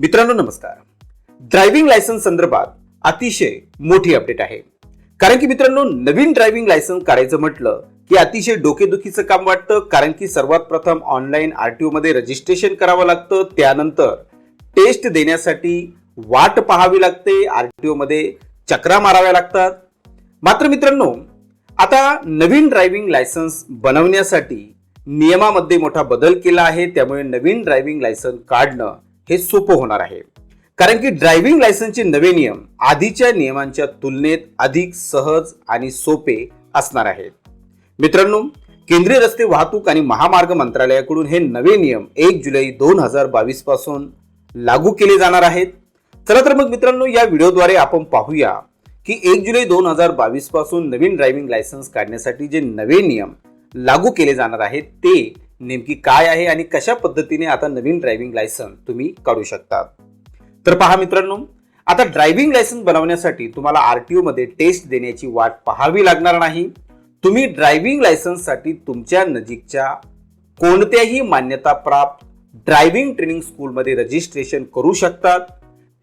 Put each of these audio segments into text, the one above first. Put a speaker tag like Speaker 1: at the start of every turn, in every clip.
Speaker 1: मित्रांनो नमस्कार. Driving licence संदर्भात अतिशय मोठी अपडेट आहे. कारण की मित्रांनो नवीन ड्रायव्हिंग लायसन्स काढायचं म्हटलं की अतिशय डोकेदुखीचं काम वाटतं कारण की सर्वात प्रथम ऑनलाईन आर टी मध्ये रजिस्ट्रेशन करावं लागतं त्यानंतर टेस्ट देण्यासाठी वाट पाहावी लागते आर टी ओमध्ये चक्रा माराव्या लागतात. मात्र मित्रांनो आता नवीन ड्रायव्हिंग लायसन्स बनवण्यासाठी नियमामध्ये मोठा बदल केला आहे त्यामुळे नवीन ड्रायव्हिंग लायसन्स काढणं हे सोपं होणार आहे. कारण की ड्रायव्हिंग लायसन्सचे नवे नियम आधीच्या नियमांच्या तुलनेत अधिक सहज आणि सोपे असणार आहेत. मित्रांनो केंद्रीय रस्ते वाहतूक आणि महामार्ग मंत्रालयाकडून हे नवे नियम एक जुलै दोन हजार बावीसपासून लागू केले जाणार आहेत. चला तर मग मित्रांनो या व्हिडिओद्वारे आपण पाहूया की एक जुलै दोन हजार बावीसपासून नवीन ड्रायव्हिंग लायसन्स काढण्यासाठी जे नवे नियम लागू केले जाणार आहेत ते नेमकी काय आहे आणि कशा पद्धतीने आता नवीन ड्रायव्हिंग लायसन्स तुम्ही काढू शकता? तर पहा मित्रांनो आता ड्रायव्हिंग लायसन्स बनवण्यासाठी तुम्हाला आर टी ओमध्ये टेस्ट देण्याची वाट पाहावी लागणार नाही. तुम्ही ड्रायव्हिंग लायसन्ससाठी तुमच्या नजीकच्या कोणत्याही मान्यताप्राप्त ड्रायव्हिंग ट्रेनिंग स्कूलमध्ये रजिस्ट्रेशन करू शकतात.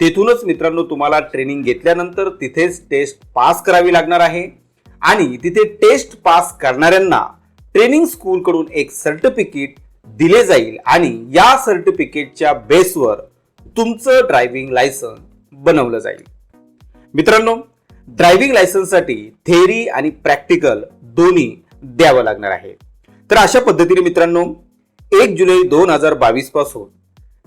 Speaker 1: तेथूनच मित्रांनो तुम्हाला ट्रेनिंग घेतल्यानंतर तिथेच टेस्ट पास करावी लागणार आहे. आणि तिथे टेस्ट पास करणाऱ्यांना ट्रेनिंग स्कूलकडून एक सर्टिफिकेट दिले जाईल आणि या सर्टिफिकेटच्या बेसवर तुमचं ड्रायव्हिंग लायसन बनवलं जाईल. मित्रांनो ड्रायव्हिंग लायसन्ससाठी थेअरी आणि प्रॅक्टिकल दोन्ही द्यावं लागणार आहे. तर अशा पद्धतीने मित्रांनो एक जुलै दोन हजार बावीसपासून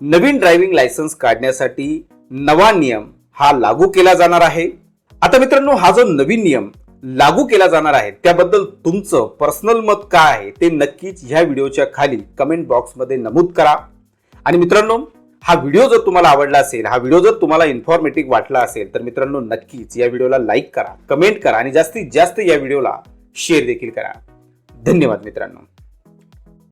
Speaker 1: नवीन ड्रायव्हिंग लायसन्स काढण्यासाठी नवा नियम हा लागू केला जाणार आहे. आता मित्रांनो हा जो नवीन नियम लागू केला जाणार आहे. त्याबद्दल तुमचं पर्सनल मत काय आहे ते नक्कीच ह्या व्हिडिओच्या खाली कमेंट बॉक्समध्ये नमूद करा. आणि मित्रांनो हा व्हिडिओ जर तुम्हाला आवडला असेल हा व्हिडिओ जर तुम्हाला इन्फॉर्मेटिव्ह वाटला असेल तर मित्रांनो नक्कीच या व्हिडिओला लाईक करा कमेंट करा आणि जास्तीत जास्त या व्हिडिओला शेअर देखील करा. धन्यवाद मित्रांनो.